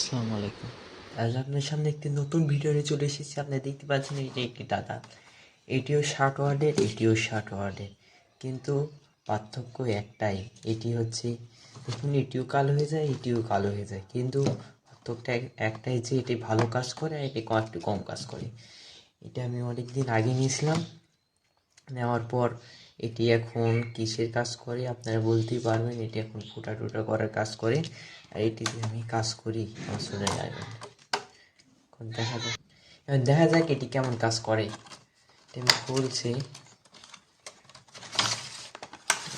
আসসালামু আলাইকুম। আজ আপনার সামনে একটি নতুন ভিডিও নিয়ে চলে এসেছি। আপনি দেখতে পাচ্ছেন এটি একটি দাদা। এটিও ষাট ওয়ার্ডের এটিও ষাট ওয়ার্ডের। কিন্তু পার্থক্য একটাই, এটি হচ্ছে দেখুন, এটিও কালো হয়ে যায়, এটিও কালো হয়ে যায়। কিন্তু পার্থক্যটা এক- একটাই যে এটি ভালো কাজ করে আর এটি একটু কম কাজ করে। এটা আমি অনেক দিন আগে নিয়েছিলাম। নেওয়ার পর এটি এখন কিসের কাজ করে? আপনারা বলতেই পারবেন, এটি এখন ফুটা টুটা করার কাজ করে। আর এটিতে আমি কাজ করি শুনে যাবেন দেখা যাক। দেখা যাক এটি কেমন কাজ করে। আমি খুলছি।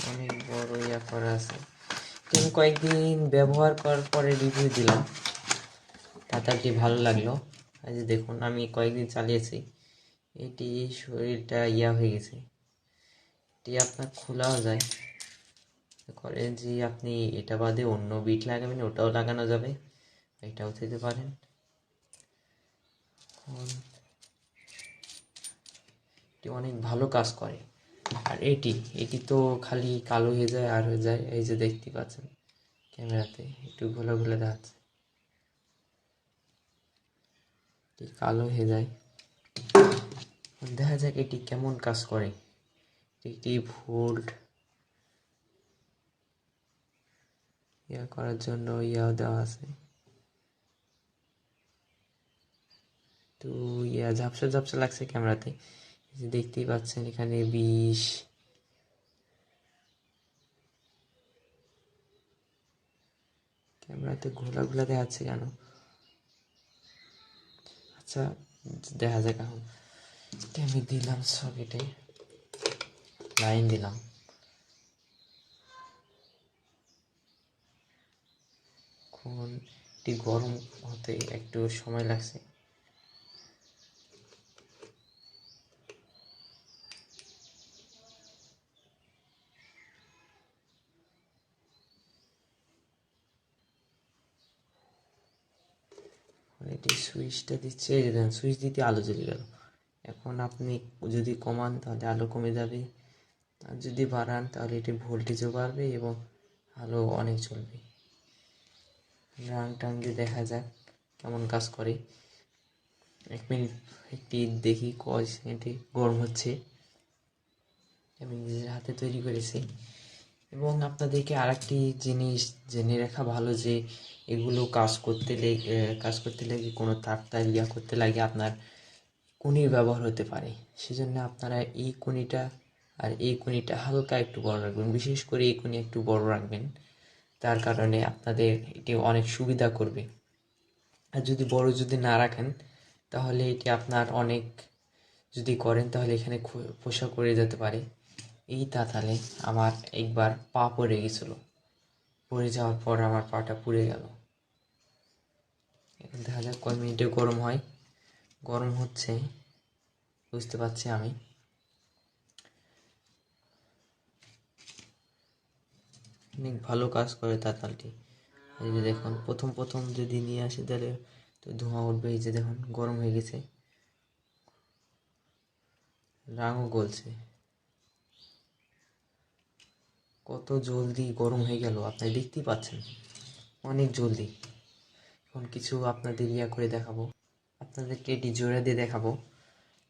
অনেক বড় ইয়া করা আছে। আমি কয়েকদিন ব্যবহার করার পরে রিভিউ দিলাম। তাতারটি ভালো লাগল। এই যে দেখুন, আমি কয়েকদিন চালিয়েছি। এটি শরীরটা ইয়া হয়ে গেছে। এটি আপনার খোলাও যায়। করে যে আপনি এটা বাদে অন্য বিট লাগাবেন, ওটাও লাগানো যাবে। এটাও দিতে পারেন। এটি অনেক ভালো কাজ করে। আর এটি এটি তো খালি কালো হয়ে যায় আর হয়ে যায়, এই যে দেখতে পাচ্ছেন ক্যামেরাতে, একটু ঘোলা ঘোলা দেখাচ্ছে। কালো হয়ে যায়। দেখা যাক এটি কেমন কাজ করে। এটি ভোল্ট ইয়া করার জন্য ইয়াও দেওয়া আছে। তো ইয়া ঝাপসা ঝাপসা লাগছে ক্যামেরাতে। দেখতেই পাচ্ছেন এখানে বিষ ক্যামেরাতে ঘোলা ঘোলা দেখাচ্ছে কেন? আচ্ছা দেখা যাক এখন। আমি দিলাম সকেটে লাইন দিলাম। এখন এটি গরম হতে একটু সময় লাগছে। এটি সুইচটা দিচ্ছে সুইচ দিতে আলো জ্বলে গেল। এখন আপনি যদি কমান, তাহলে আলো কমে যাবে। আর যদি বাড়ান, তাহলে এটি ভোল্টেজও বাড়বে এবং আলো অনেক চলবে রাং টাং দিয়ে দেখা যাক কেমন কাজ করে। এক মিনিট, একটি দেখি কয় সেকেন্ডে গরম হচ্ছে। আমি নিজের হাতে তৈরি করেছি। এবং আপনাদেরকে আরেকটি জিনিস জেনে রাখা ভালো যে এগুলো কাজ করতে কাজ করতে লেগে, কোনো তার তার ইয়া করতে লাগে, আপনার কুনির ব্যবহার হতে পারে। সেজন্য আপনারা এই কুনিটা আর এই কুনিটা হালকা একটু বড় রাখবেন। বিশেষ করে এই কুনি একটু বড় রাখবেন। তার কারণে আপনাদের এটি অনেক সুবিধা করবে। আর যদি বড় যদি না রাখেন, তাহলে এটি আপনার অনেক যদি করেন, তাহলে এখানে খোসা করে যেতে পারে। এই তাতালে আমার একবার পা পড়ে গেছিল। পড়ে যাওয়ার পর আমার পাটা পুড়ে গেল। দেখা যাক কয় মিনিটে গরম হয়। গরম হচ্ছে, বুঝতে পারছি আমি। অনেক ভালো কাজ করে তাতালটি। যে দেখুন, প্রথম প্রথম যদি নিয়ে আসি তাহলে তো ধোঁয়া উঠবে, এই যে দেখুন, গরম হয়ে গেছে। রাঙও গলছে। কত জলদি গরম হয়ে গেল আপনি দেখতেই পাচ্ছেন। অনেক জলদি। এখন কিছু আপনাদের ইয়া করে দেখাবো। আপনাদেরকে এটি জোড়া দিয়ে দেখাবো।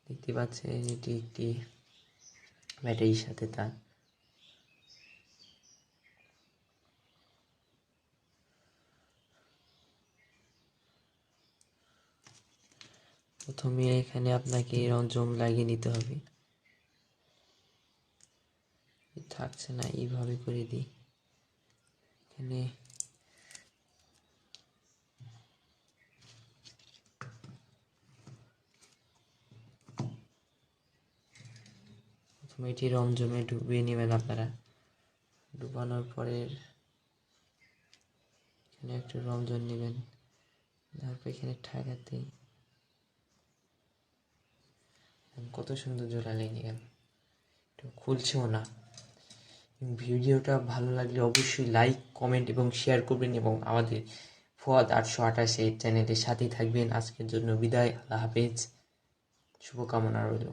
দেখতে পাচ্ছেন, এটি একটি ব্যাটারির সাথে তার। প্রথমে এখানে আপনাকে রঞ্জম লাগিয়ে নিতে হবে। থাকছে না, এইভাবে করে দিই। এখানে প্রথমে এটি রমজমে ডুবিয়ে নেবেন আপনারা। ডুবানোর পরে এখানে একটু রমজন নেবেন। তারপর এখানে ঠাকাতে কত সুন্দর জোড়া লেগে গেল। খুলছেও না। ভিডিওটা ভালো লাগলে অবশ্যই লাইক কমেন্ট এবং শেয়ার করবেন এবং আমাদের ফোয়াদ আটশো আঠাশে চ্যানেলের সাথেই থাকবেন। আজকের জন্য বিদায়, আল্লাহ হাফেজ। শুভকামনা রইল।